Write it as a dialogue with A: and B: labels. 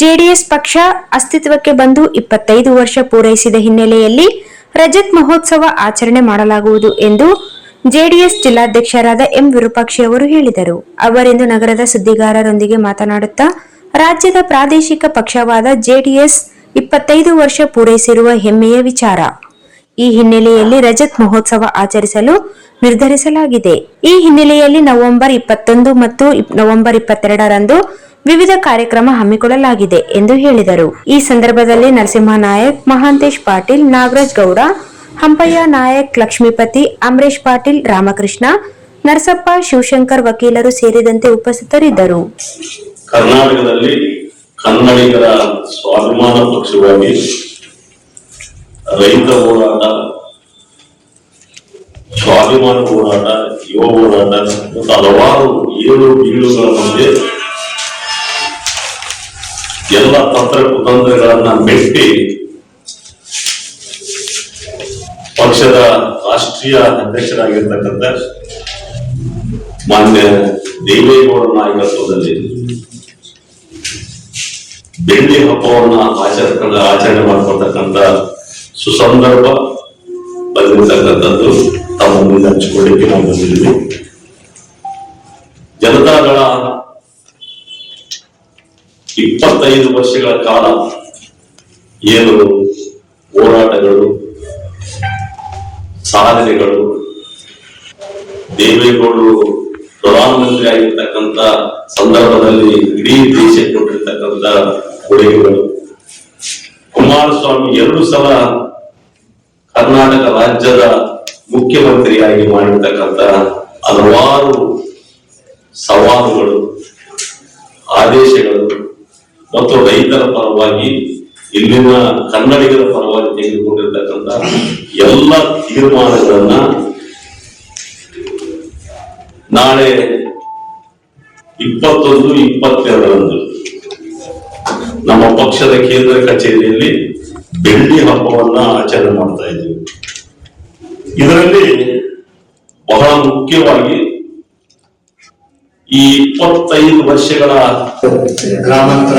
A: JDS ಪಕ್ಷ ಅಸ್ತಿತ್ವಕ್ಕೆ ಬಂದು ಇಪ್ಪತ್ತೈದು ವರ್ಷ ಪೂರೈಸಿದ ಹಿನ್ನೆಲೆಯಲ್ಲಿ ರಜತ್ ಮಹೋತ್ಸವ ಆಚರಣೆ ಮಾಡಲಾಗುವುದು ಎಂದು ಜೆಡಿಎಸ್ ಜಿಲ್ಲಾಧ್ಯಕ್ಷರಾದ ಎಂ ವಿರೂಪಾಕ್ಷಿ ಅವರು ಹೇಳಿದರು. ಅವರಿಂದು ನಗರದ ಸುದ್ದಿಗಾರರೊಂದಿಗೆ ಮಾತನಾಡುತ್ತಾ, ರಾಜ್ಯದ ಪ್ರಾದೇಶಿಕ ಪಕ್ಷವಾದ ಜೆಡಿಎಸ್ ಇಪ್ಪತ್ತೈದು ವರ್ಷ ಪೂರೈಸಿರುವ ಹೆಮ್ಮೆಯ ವಿಚಾರ. ಈ ಹಿನ್ನೆಲೆಯಲ್ಲಿ ರಜತ್ ಮಹೋತ್ಸವ ಆಚರಿಸಲು ನಿರ್ಧರಿಸಲಾಗಿದೆ. ಈ ಹಿನ್ನೆಲೆಯಲ್ಲಿ ನವೆಂಬರ್ ಇಪ್ಪತ್ತೊಂದು ಮತ್ತು ನವೆಂಬರ್ ಇಪ್ಪತ್ತೆರಡರಂದು ವಿವಿಧ ಕಾರ್ಯಕ್ರಮ ಹಮ್ಮಿಕೊಳ್ಳಲಾಗಿದೆ ಎಂದು ಹೇಳಿದರು. ಈ ಸಂದರ್ಭದಲ್ಲಿ ನರಸಿಂಹ ನಾಯಕ್ ಮಹಾಂತೇಶ್ ಪಾಟೀಲ್, ನಾಗರಾಜ್ ಗೌಡ, ಹಂಪಯ್ಯ ನಾಯಕ್, ಲಕ್ಷ್ಮೀಪತಿ, ಅಮರೇಶ್ ಪಾಟೀಲ್, ರಾಮಕೃಷ್ಣ, ನರಸಪ್ಪ, ಶಿವಶಂಕರ್ ವಕೀಲರು ಸೇರಿದಂತೆ ಉಪಸ್ಥಿತರಿದ್ದರು.
B: ಕರ್ನಾಟಕದಲ್ಲಿ ಕನ್ನಡಿಗರ ಸ್ವಾಭಿಮಾನ ಪಕ್ಷವಾಗಿ ರೈತ ಹೋರಾಟ, ಸ್ವಾಭಿಮಾನ ಹೋರಾಟ, ಯುವ ಹೋರಾಟ ಹಲವಾರು ಏಳು ಬೀಳುಗಳ ಮಧ್ಯೆ ಎಲ್ಲ ತಂತ್ರ ಕುತಂತ್ರಗಳನ್ನ ಮೆಟ್ಟಿ ಪಕ್ಷದ ರಾಷ್ಟ್ರೀಯ ಅಧ್ಯಕ್ಷರಾಗಿರ್ತಕ್ಕಂಥ ಮಾನ್ಯ ದೇವೇಗೌಡ ನಾಯಕತ್ವದಲ್ಲಿ ಬೆಳ್ಳಿ ಹಬ್ಬವನ್ನ ಆಚರಣೆ ಆಚರಣೆ ಮಾಡ್ಕೊಳ್ತಕ್ಕಂಥ ಸುಸಂದರ್ಭ ಬಂದಿರತಕ್ಕಂಥದ್ದು ತಮ್ಮ ಮುಂದೆ ಹಂಚಿಕೊಳ್ಳಿಕ್ಕೆ ನಾವು ಬಂದಿದ್ದೀವಿ. ಜನತಾದಳ ಇಪ್ಪತ್ತೈದು ವರ್ಷಗಳ ಕಾಲ ಏನು ಹೋರಾಟಗಳು, ಸಾಧನೆಗಳು, ದೇವೇಗೌಡರು ಪ್ರಧಾನಮಂತ್ರಿ ಆಗಿರ್ತಕ್ಕಂಥ ಸಂದರ್ಭದಲ್ಲಿ ಇಡೀ ದೇಶಕ್ಕೆ ಕೊಟ್ಟಿರ್ತಕ್ಕಂಥ ಕೊಡುಗೆಗಳು. ಕುಮಾರಸ್ವಾಮಿ ಎರಡು ಸಲ ಕರ್ನಾಟಕ ರಾಜ್ಯದ ಮುಖ್ಯಮಂತ್ರಿಯಾಗಿ ಮಾಡಿರ್ತಕ್ಕಂಥ ಹಲವಾರು ಸವಾಲುಗಳು ಆದೇಶಗಳು ಮತ್ತು ರೈತರ ಪರವಾಗಿ, ಇಲ್ಲಿನ ಕನ್ನಡಿಗರ ಪರವಾಗಿ ತೆಗೆದುಕೊಂಡಿರ್ತಕ್ಕಂಥ ಎಲ್ಲ ತೀರ್ಮಾನಗಳನ್ನ ನಾಳೆ ಇಪ್ಪತ್ತೊಂದು, ಇಪ್ಪತ್ತೆರಡರಂದು ನಮ್ಮ ಪಕ್ಷದ ಕೇಂದ್ರ ಕಚೇರಿಯಲ್ಲಿ ಬೆಳ್ಳಿ ಹಬ್ಬವನ್ನ ಆಚರಣೆ ಮಾಡ್ತಾ ಇದ್ದೀವಿ. ಇದರಲ್ಲಿ ಬಹಳ ಮುಖ್ಯವಾಗಿ ಈ ಇಪ್ಪತ್ತೈದು ವರ್ಷಗಳ
C: ಗ್ರಾಮಾಂತರ